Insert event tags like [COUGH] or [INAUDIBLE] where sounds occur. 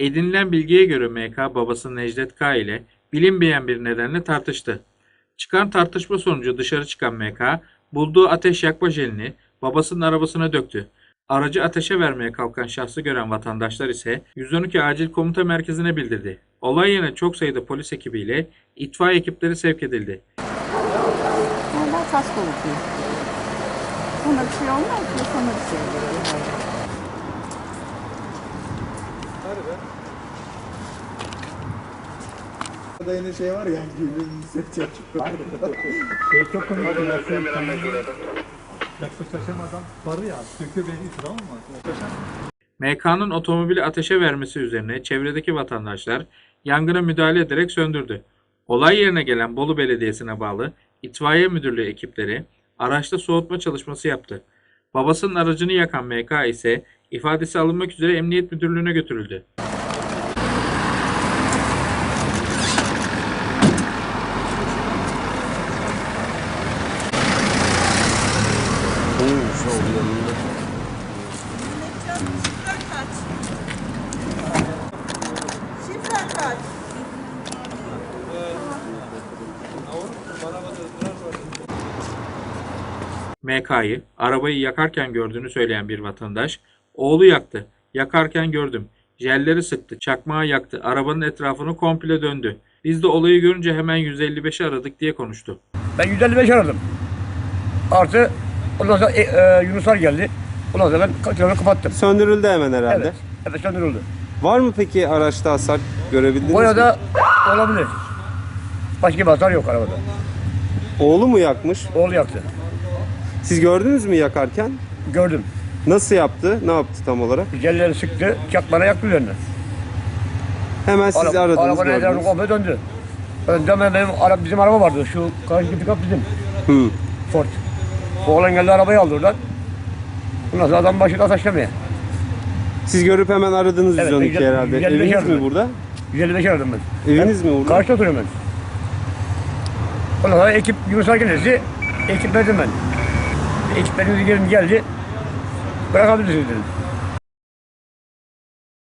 Edinilen bilgiye göre MK babası Necdet K ile bilinmeyen bir nedenle tartıştı. Çıkan tartışma sonucu dışarı çıkan MK bulduğu ateş yakma jelini babasının arabasına döktü. Aracı ateşe vermeye kalkan şahsı gören vatandaşlar ise 112 acil komuta merkezine bildirdi. Olay yerine çok sayıda polis ekibiyle itfaiye ekipleri sevk edildi. Kask oluyor. Sana bir şey olmaz mı? Sana bir şey olur. Burada yine şey var ya, [LAUGHS] gülüm var. Şey çok komik. Yaklaşamadan barı ya. Söküyor beni tamam mı? MK'nın otomobili ateşe vermesi üzerine çevredeki vatandaşlar yangına müdahale ederek söndürdü. Olay yerine gelen Bolu Belediyesi'ne bağlı itfaiye müdürlüğü ekipleri araçta soğutma çalışması yaptı. Babasının aracını yakan MK ise ifadesi alınmak üzere Emniyet Müdürlüğü'ne götürüldü. Şifren kaç? MK'yı arabayı yakarken gördüğünü söyleyen bir vatandaş, oğlu yaktı, yakarken gördüm, jelleri sıktı, çakmağı yaktı, arabanın etrafını komple döndü. Biz de olayı görünce hemen 155'i aradık diye konuştu. Ben 155 aradım. Artı ondan sonra e, e, Yunuslar geldi. Ondan sonra ben telefonu kapattım. Söndürüldü hemen herhalde. Evet. Evet söndürüldü. Var mı peki araçta hasar görebildiniz mi? Boyada olabilir. Başka bir hasar yok arabada. Oğlu mu yakmış? Oğlu yaktı. Siz gördünüz mü yakarken? Gördüm. Nasıl yaptı? Ne yaptı tam olarak? Jelleri sıktı. Çakmana yaktı üzerine. Hemen siz Ara- aradınız Arabanın etrafını gördünüz. komple döndü. Önden ben- benim ara, bizim araba vardı. Şu karşı pikap bizim. Hı. Ford. Oğlan geldi arabayı aldı oradan. Ondan sonra adam başladı ateşlemeye. Siz görüp hemen aradınız Evet, 112 155 herhalde. 155 Eviniz aradım mi ben. burada? 155 aradım ben. Eviniz mi burada? Karşıda oturuyorum ben. Ondan sonra ekip Yunuslar gelirse ekip verdim ben. Ekiplerimiz gelin geldi. Bırakabilirsiniz dedim.